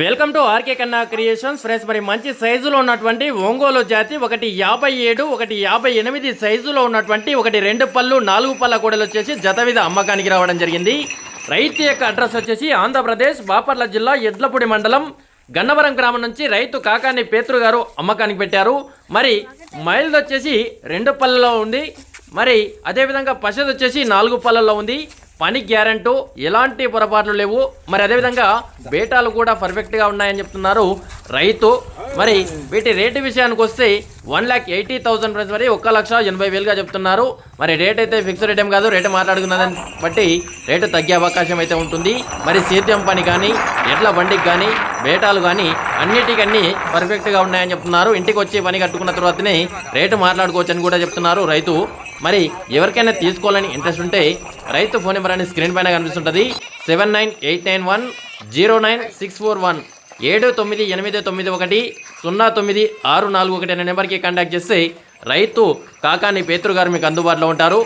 Welcome to RK Kanna creations friends మరి మంచి సైజులో ఉన్నటువంటి ఒంగోలు జాతి ఒకటి యాభై ఏడు ఒకటి యాభై ఎనిమిది సైజులో ఉన్నటువంటి ఒకటి రెండు పళ్ళు నాలుగు పళ్ళ కూడలు వచ్చేసి జత అమ్మకానికి రావడం జరిగింది. రైతు యొక్క అడ్రస్ వచ్చేసి ఆంధ్రప్రదేశ్ బాపర్ల జిల్లా ఎడ్లపూడి మండలం గన్నవరం గ్రామం నుంచి రైతు కాకాని పేతురు గారు అమ్మకానికి పెట్టారు. మరి మైల్ది వచ్చేసి రెండు పళ్ళలో ఉంది. మరి అదేవిధంగా పశుది వచ్చేసి నాలుగు పళ్ళల్లో ఉంది. పని గ్యారంటీ ఎలాంటి పొరపాట్లు లేవు. మరి అదేవిధంగా బేటాలు కూడా పర్ఫెక్ట్గా ఉన్నాయని చెప్తున్నారు రైతు. మరి వీటి రేటు విషయానికి వస్తే one lakh eighty thousand price మరి ఒక్క లక్ష ఎనభై వేలుగా చెప్తున్నారు. మరి రేట్ అయితే ఫిక్స్ రేట్ ఏం కాదు రేటు మాట్లాడుకున్నదాన్ని బట్టి రేటు తగ్గే అవకాశం అయితే ఉంటుంది. మరి సేద్యం పని కానీ ఎడ్ల బండికి కానీ బేటాలు కానీ అన్నిటికన్నీ పర్ఫెక్ట్గా ఉన్నాయని చెప్తున్నారు. ఇంటికి వచ్చి పని కట్టుకున్న తర్వాతనే రేటు మాట్లాడుకోవచ్చు అని కూడా చెప్తున్నారు రైతు. మరి ఎవరికైనా తీసుకోవాలని ఇంట్రెస్ట్ ఉంటే రైతు ఫోన్ నెంబర్ అనే స్క్రీన్ పైన కనిపిస్తుంటుంది. Seven nine eight nine one zero nine six four one ఏడు తొమ్మిది ఎనిమిది తొమ్మిది ఒకటి సున్నా తొమ్మిది ఆరు నాలుగు ఒకటి అనే నెంబర్కి కాంటాక్ట్ చేస్తే రైతు కాకాని పేతురు గారు మీకు అందుబాటులో ఉంటారు.